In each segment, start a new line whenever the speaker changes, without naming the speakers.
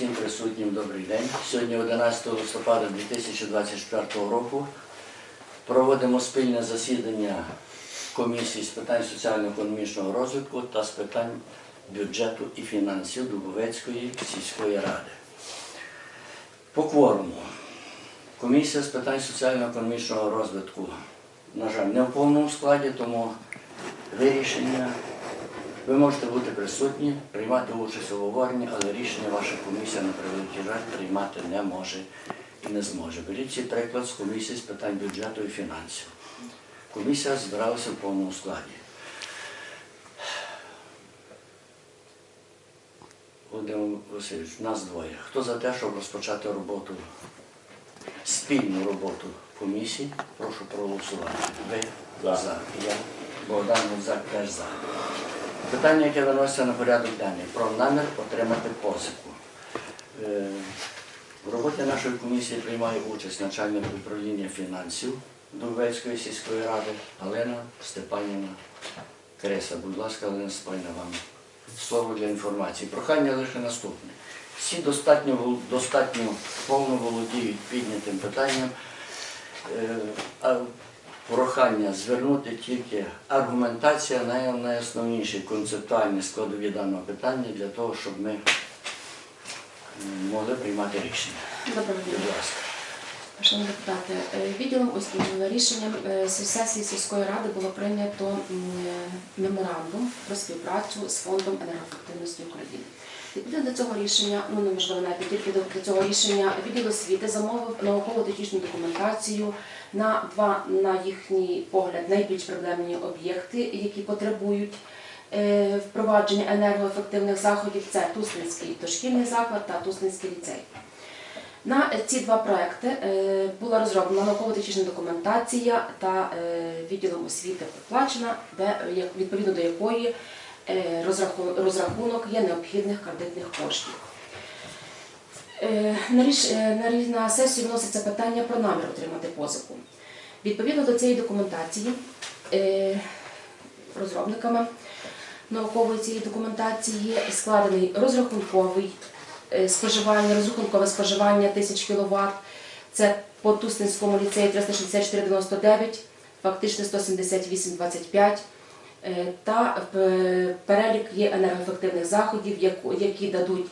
Всім присутнім добрий день. Сьогодні 11 листопада 2024 року проводимо спільне засідання комісії з питань соціально-економічного розвитку та з питань бюджету і фінансів Дубовецької сільської ради. По кворуму. Комісія з питань соціально-економічного розвитку, на жаль, не в повному складі, тому вирішення ви можете бути присутні, приймати участь у обговоренні, але рішення ваша комісія на превеликий жаль приймати не може і не зможе. Беріть цей приклад з комісії з питань бюджету і фінансів. Комісія збиралася в повному складі. Володимир Васильович, нас двоє. Хто за те, щоб розпочати роботу, спільну роботу комісії, прошу проголосувати. Ви
За.
Я Богдан Гудзак теж за. Питання, яке виноситься на порядок денний, про намір отримати позику. Е, В роботі нашої комісії приймає участь начальник управління фінансів Дубецької сільської ради Галина Степанівна Креса. Будь ласка, Галина Степанівна, вам слово для інформації. Прохання лише наступне. Всі достатньо, достатньо повно володіють піднятим питанням. Прохання звернути тільки аргументація най- найосновніші концептуальні складові даного питання для того, щоб ми могли приймати рішення.
Доброго
Будь ласка.
Шановні депутати, е, відділом ось рішенням е, сесії сільської ради було прийнято е, меморандум про співпрацю з фондом енергоефективності України. Відповідно до цього рішення, ну неможливо навіть тільки до до цього рішення, відділ освіти замовив науково-технічну документацію на два, на їхній погляд, найбільш проблемні об'єкти, які потребують е, впровадження енергоефективних заходів. Це Туслинський дошкільний заклад та Туслинський ліцей. На ці два проекти е, була розроблена науково-технічна документація та е, відділом освіти проплачена, де відповідно до якої розрахунок є необхідних кредитних коштів. Е, е, на, сесію вноситься питання про намір отримати позику. Відповідно до цієї документації е, розробниками наукової цієї документації складений розрахунковий е, споживання, розрахункове споживання 1000 кВт. Це по Тусненському ліцеї 364,99, фактично 178,25. Е, Та е, перелік є енергоефективних заходів, які дадуть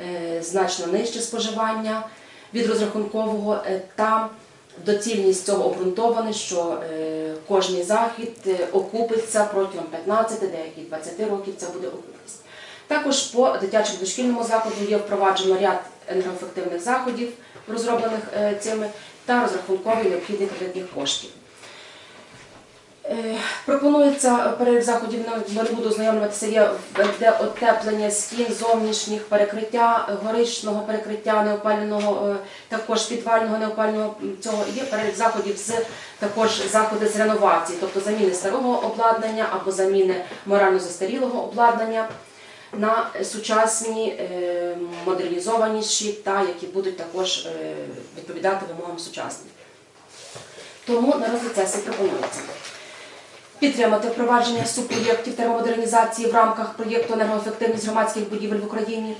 е, значно нижче споживання від розрахункового. Та доцільність цього обґрунтована, що кожний захід окупиться протягом 15, деяких 20 років це буде окупність. Також по дитячому дошкільному закладу є впроваджено ряд енергоефективних заходів, розроблених цими, та розрахунковий необхідних кредитних коштів. Е, Пропонується перелік заходів, не буду ознайомлюватися, є де отеплення стін, зовнішніх перекриття, горичного перекриття неопального, е, також підвального неопального цього. Є перелік заходів з також заходи з реновації, тобто заміни старого обладнання або заміни морально застарілого обладнання на сучасні е, модернізованіші та які будуть також відповідати вимогам сучасних. Тому на розгляд сесії пропонується підтримати впровадження субпроєктів термомодернізації в рамках проєкту енергоефективність громадських будівель в Україні.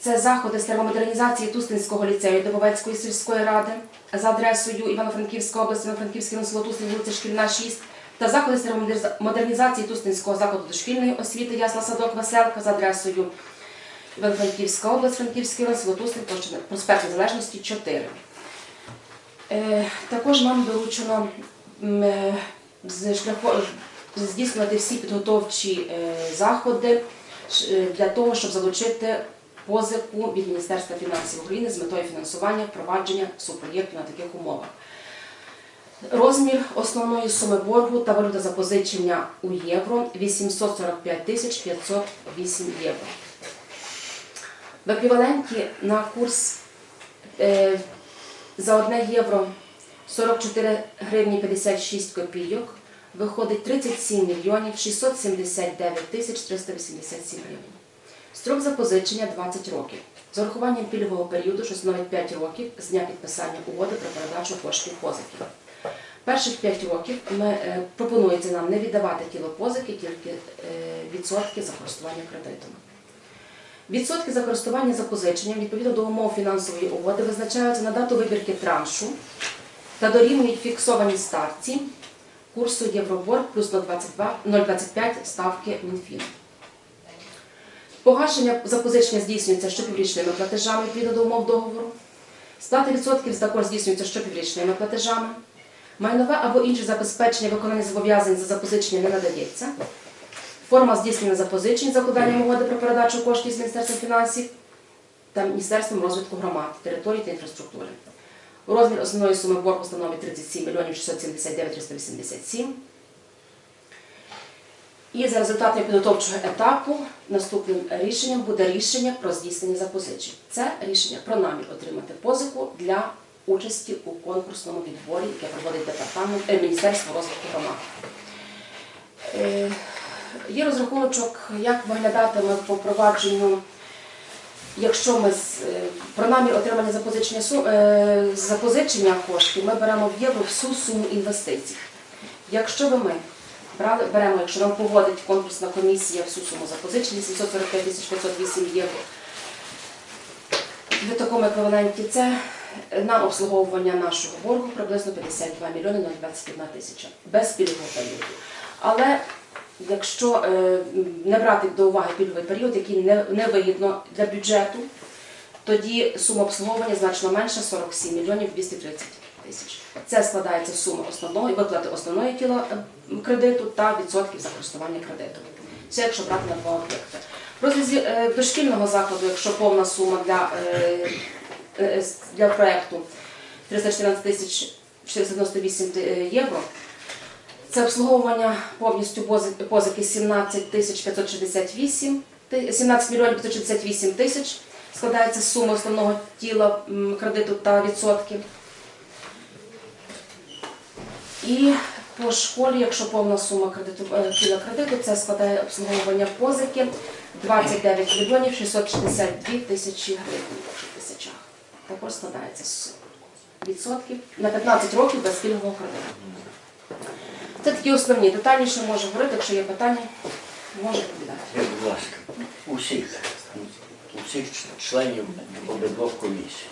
Це заходи з термомодернізації Тустинського ліцею Дубовецької сільської ради за адресою Івано-Франківська область, Івано-Франківське село Тустин, вулиця Шкільна, 6, та заходи з термомодернізації Тустинського закладу дошкільної освіти Ясла Садок Веселка за адресою Івано-Франківська область, Франківський район, село Тустин, проспект Незалежності 4. Е, Також нам доручено е, здійснювати всі підготовчі е, заходи е, для того, щоб залучити позику від Міністерства фінансів України з метою фінансування впровадження субпроєкту на таких умовах. Розмір основної суми боргу та валюта запозичення у євро 845 тисяч 508 євро. В еквіваленті на курс е, за 1 євро 44 гривні 56 копійок виходить 37 мільйонів 679 тисяч 387 гривень. Строк запозичення 20 років. З урахуванням пільгового періоду, що становить 5 років з дня підписання угоди про передачу коштів позики. Перших 5 років ми, е, пропонується нам не віддавати тіло позики, тільки е, відсотки за користування кредитом. Відсотки за користування запозиченням відповідно до умов фінансової угоди визначаються на дату вибірки траншу та дорівнюють фіксованій ставці курсу Євробор плюс 0,25 ставки Мінфіну. Погашення запозичення здійснюється щопіврічними платежами відповідно до умов договору. Сплата відсотків також здійснюється щопіврічними платежами. Майнове або інше забезпечення виконання зобов'язань за запозичення не надається. Форма здійснення запозичень за угоди про передачу коштів з Міністерством фінансів та Міністерством розвитку громад, територій та інфраструктури. Розмір основної суми боргу становить 37 мільйонів 679 387. І за результатами підготовчого етапу наступним рішенням буде рішення про здійснення запозичень. Це рішення про намір отримати позику для участі у конкурсному відборі, яке проводить департамент е, Міністерство розвитку громад. Е, Є розрахуночок, як виглядатиме по провадженню, якщо ми з- е, про намір отримання запозичення е, запозичення коштів, ми беремо в євро всю суму інвестицій. Якщо би ми брали, беремо, якщо нам погодить конкурсна комісія всю суму запозичення 745 тисяч 508 євро, в такому еквіваленті це на обслуговування нашого боргу приблизно 52 мільйони 021 тисяча без пільгового періоду. Але якщо е, не брати до уваги пільговий період, який не, вигідно для бюджету, тоді сума обслуговування значно менша 47 мільйонів 230 тисяч. Це складається з суми основного виплати основної тіла е, кредиту та відсотків за користування кредитом. Це якщо брати на два об'єкти. В розрізі е, дошкільного закладу, якщо повна сума для, для проєкту 314 тисяч 498 євро, це обслуговування повністю позики 17 тисяч 568, 17 мільйонів 568 тисяч. Складається з суми основного тіла кредиту та відсотків. І по школі, якщо повна сума кредиту, е, тіла кредиту, це складає обслуговування позики 29 мільйонів 662 тисячі гривень. Також складається з відсотків на 15 років без пільгового кредиту. Це такі основні. Детальніше можу говорити, якщо є питання, можу відповідати.
Будь ласка, усіх, усіх членів обидвох комісій.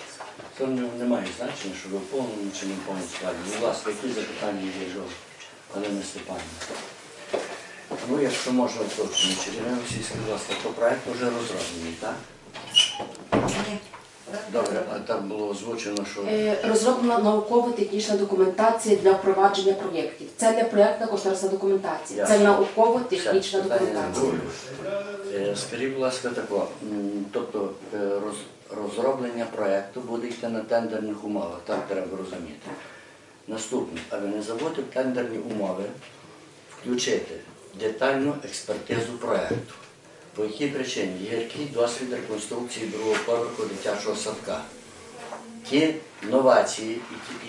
Це не, не має значення, що ви в повному чи не в повному складі. Будь ласка, які запитання є жовті? Галина Степанівна. Ну, якщо можна уточнити, Ірина Російська, будь ласка, то проект вже розроблений, так? Добре, а там було озвучено, що
Е, Розроблена науково-технічна документація для впровадження проєктів. Це не проєктна кошторисна документація, це науково-технічна
Все,
документація.
Е, Скажіть, будь ласка, тако, м, тобто е, роз- розроблення проєкту буде йти на тендерних умовах, так треба розуміти. Наступне, а ви не забудьте в тендерні умови включити детальну експертизу проєкту. По якій причині? Є який досвід реконструкції другого поверху дитячого садка. Ті новації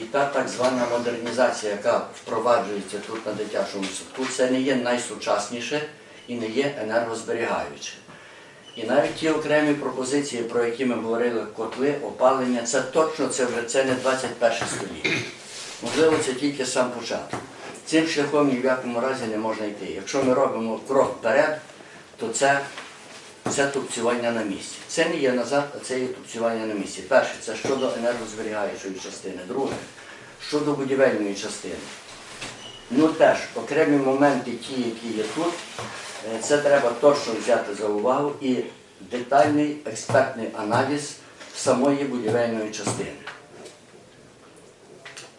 і та так звана модернізація, яка впроваджується тут на дитячому садку, це не є найсучасніше і не є енергозберігаюче. І навіть ті окремі пропозиції, про які ми говорили, котли, опалення, це точно це вже це не 21 століття. Можливо, це тільки сам початок. Цим шляхом ні в якому разі не можна йти. Якщо ми робимо крок вперед, то це, це тупцювання на місці. Це не є назад, а це є тупцювання на місці. Перше, це щодо енергозберігаючої частини. Друге, щодо будівельної частини. Ну теж окремі моменти, ті, які є тут, е, це треба точно взяти за увагу і детальний експертний аналіз самої будівельної частини.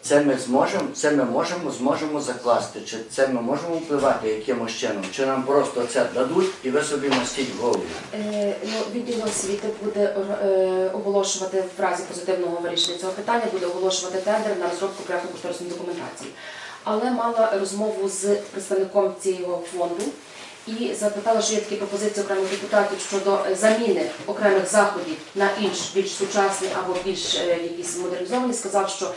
Це ми зможемо, це ми можемо, зможемо закласти, чи це ми можемо впливати якимось чином, чи нам просто це дадуть і ви собі мастіть в голову.
Е, Ну, відділ освіти буде е, оголошувати в разі позитивного вирішення цього питання, буде оголошувати тендер на розробку проєктно кошторисної документації. Але мала розмову з представником цього фонду і запитала, що є такі пропозиції окремих депутатів щодо заміни окремих заходів на інші більш сучасні або більш е, якісь модернізовані. Сказав, що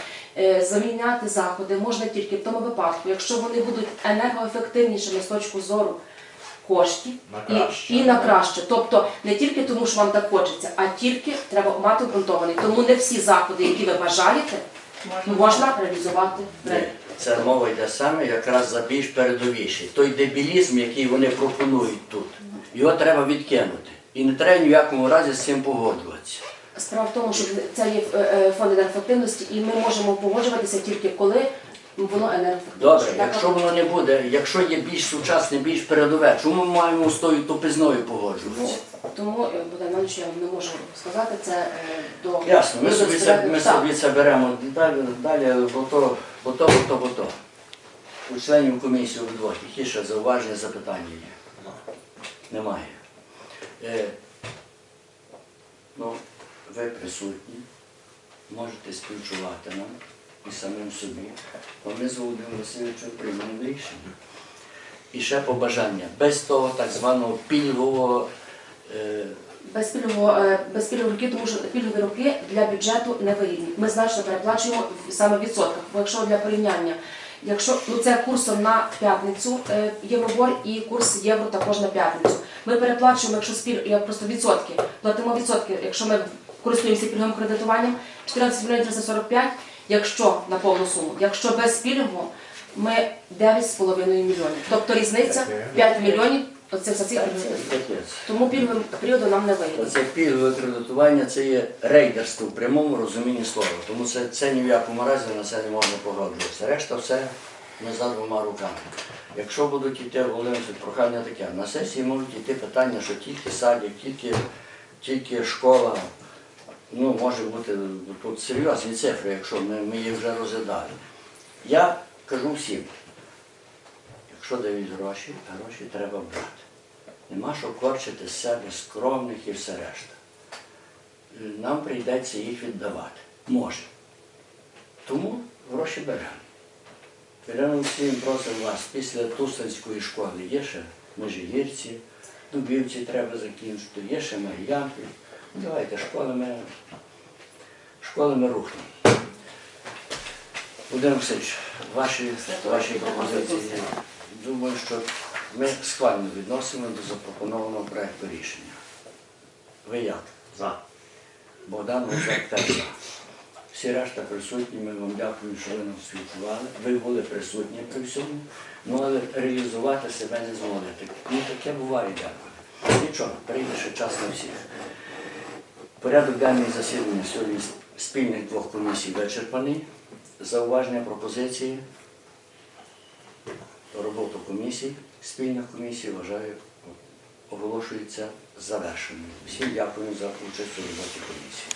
заміняти заходи можна тільки в тому випадку, якщо вони будуть енергоефективнішими з точки зору коштів
На
і,
краще.
і на краще. Тобто не тільки тому, що вам так хочеться, а тільки треба мати обґрунтований. Тому не всі заходи, які ви бажаєте, можна реалізувати.
Це мова йде саме якраз за більш передовіший. Той дебілізм, який вони пропонують тут, його треба відкинути. І не треба ні в якому разі з цим погоджуватися.
Справа в тому, що це є е, е, фонд енергоефективності, і ми можемо погоджуватися тільки коли воно енергоефективне.
Добре,
Так,
якщо воно не буде, якщо є більш сучасне, більш передове, чому ми маємо з тою тупизною
Ну,
погоджуватися?
Тому, е, Богдан Іванович, я вам не можу сказати це е, до
Ясно, ми
до
собі це, ми
Так.
собі це беремо далі, далі бо то, бо то, бо то, бо то. У членів комісії обидвох, які ще зауваження, запитання є? Немає. Е, ну, ви присутні, можете співчувати нам і самим собі, бо ми з Володимиром Васильовичем приймемо рішення. І ще побажання, без того так званого пільгового. Е,
Без пільгового, е, без тому що пільгові роки для бюджету не вигідні. Ми значно переплачуємо саме в відсотках. Бо якщо для порівняння, якщо ну це курсом на п'ятницю е, євробор і курс євро також на п'ятницю. Ми переплачуємо, якщо спіль, я просто відсотки, платимо відсотки, якщо ми користуємося пільговим кредитуванням, 14 мільйонів 345, якщо на повну суму. Якщо без пільгового, ми 9,5 мільйонів. Тобто різниця 5 мільйонів, оце цифра.
Капець.
Тому пільговим періодом нам не вигідно.
Це пільгове кредитування це є рейдерство в прямому розумінні слова. Тому це, це ні в якому разі на це не можна погоджуватися. Решта все ми за двома руками. Якщо будуть йти Володимир, прохання таке, на сесії можуть йти питання, що тільки садик, тільки, тільки школа. Ну, може бути тут серйозні цифри, якщо ми, ми їх вже розглядали. Я кажу всім, якщо дають гроші, гроші треба брати. Нема що корчити з себе скромних і все решта. Нам прийдеться їх віддавати. Може. Тому гроші беремо. Беремо всім, просимо вас, після Туслинської школи є ще Межигірці, Дубівці треба закінчити, є ще Мар'янки. Давайте школи ми, школи ми рухнемо. Володимир Васильович, ваші, ваші пропозиції. Думаю, що ми схвально відносимо до запропонованого проекту рішення. Ви як?
За.
Богдан Луцак теж за. Всі решта присутні, ми вам дякуємо, що ви нам спілкували. Ви були присутні при всьому, ну але реалізувати себе не змогли. Так- Ну таке буває дякую. Нічого, прийде ще час на всіх. Порядок денний засідання сьогодні спільних двох комісій вичерпаний. Зауваження пропозиції. Роботу комісій, спільних комісій, вважаю, оголошується завершеною. Всім дякую за участь у роботі комісії.